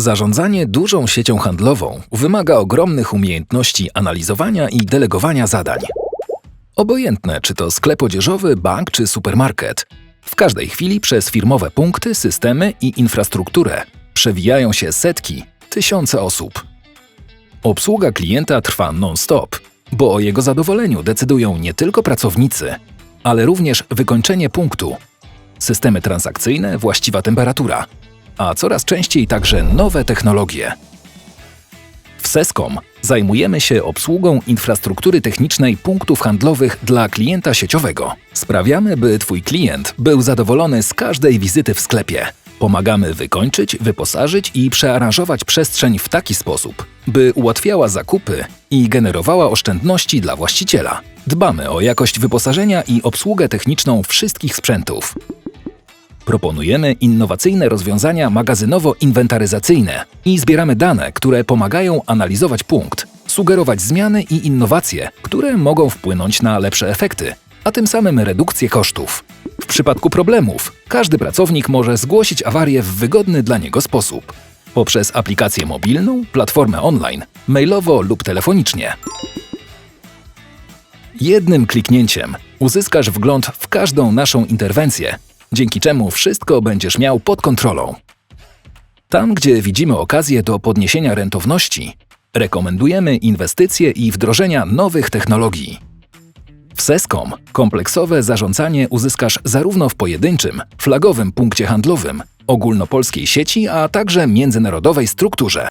Zarządzanie dużą siecią handlową wymaga ogromnych umiejętności analizowania i delegowania zadań. Obojętne, czy to sklep odzieżowy, bank czy supermarket, w każdej chwili przez firmowe punkty, systemy i infrastrukturę przewijają się setki, tysiące osób. Obsługa klienta trwa non-stop, bo o jego zadowoleniu decydują nie tylko pracownicy, ale również wykończenie punktu, systemy transakcyjne, właściwa temperatura, a coraz częściej także nowe technologie. W Sescom zajmujemy się obsługą infrastruktury technicznej punktów handlowych dla klienta sieciowego. Sprawiamy, by Twój klient był zadowolony z każdej wizyty w sklepie. Pomagamy wykończyć, wyposażyć i przearanżować przestrzeń w taki sposób, by ułatwiała zakupy i generowała oszczędności dla właściciela. Dbamy o jakość wyposażenia i obsługę techniczną wszystkich sprzętów. Proponujemy innowacyjne rozwiązania magazynowo-inwentaryzacyjne i zbieramy dane, które pomagają analizować punkt, sugerować zmiany i innowacje, które mogą wpłynąć na lepsze efekty, a tym samym redukcję kosztów. W przypadku problemów każdy pracownik może zgłosić awarię w wygodny dla niego sposób poprzez aplikację mobilną, platformę online, mailowo lub telefonicznie. Jednym kliknięciem uzyskasz wgląd w każdą naszą interwencję, dzięki czemu wszystko będziesz miał pod kontrolą. Tam, gdzie widzimy okazję do podniesienia rentowności, rekomendujemy inwestycje i wdrożenia nowych technologii. W Sescom kompleksowe zarządzanie uzyskasz zarówno w pojedynczym, flagowym punkcie handlowym, ogólnopolskiej sieci, a także międzynarodowej strukturze.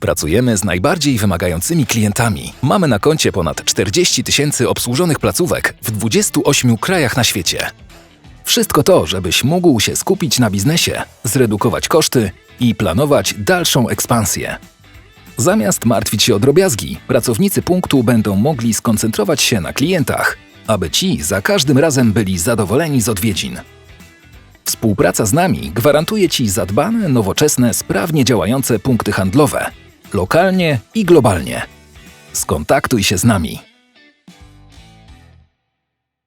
Pracujemy z najbardziej wymagającymi klientami. Mamy na koncie ponad 40 tysięcy obsłużonych placówek w 28 krajach na świecie. Wszystko to, żebyś mógł się skupić na biznesie, zredukować koszty i planować dalszą ekspansję. Zamiast martwić się o drobiazgi, pracownicy punktu będą mogli skoncentrować się na klientach, aby ci za każdym razem byli zadowoleni z odwiedzin. Współpraca z nami gwarantuje Ci zadbane, nowoczesne, sprawnie działające punkty handlowe, lokalnie i globalnie. Skontaktuj się z nami.